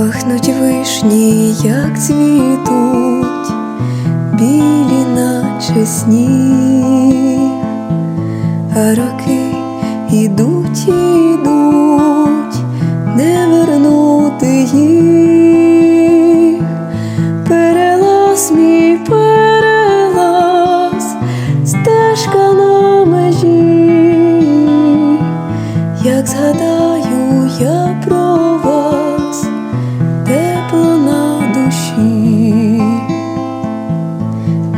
Пахнуть вишні, як цвітуть, білі, наче сніг, а роки ідуть, ідуть, не вернути їх. Перелаз мій перелаз, стежка на межі, як згадаю я про вас,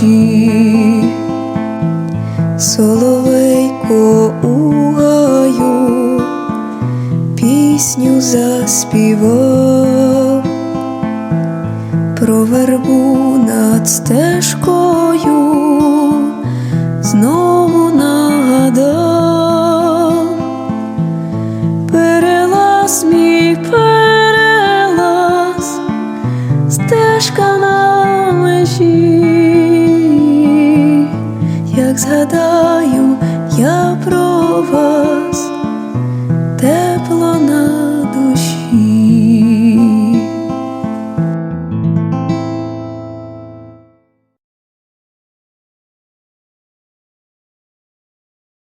душі, соловейко у гаю, пісню заспівав, про вербу над стежкою знову нагадав, перелаз мій перелаз, стежка на межі,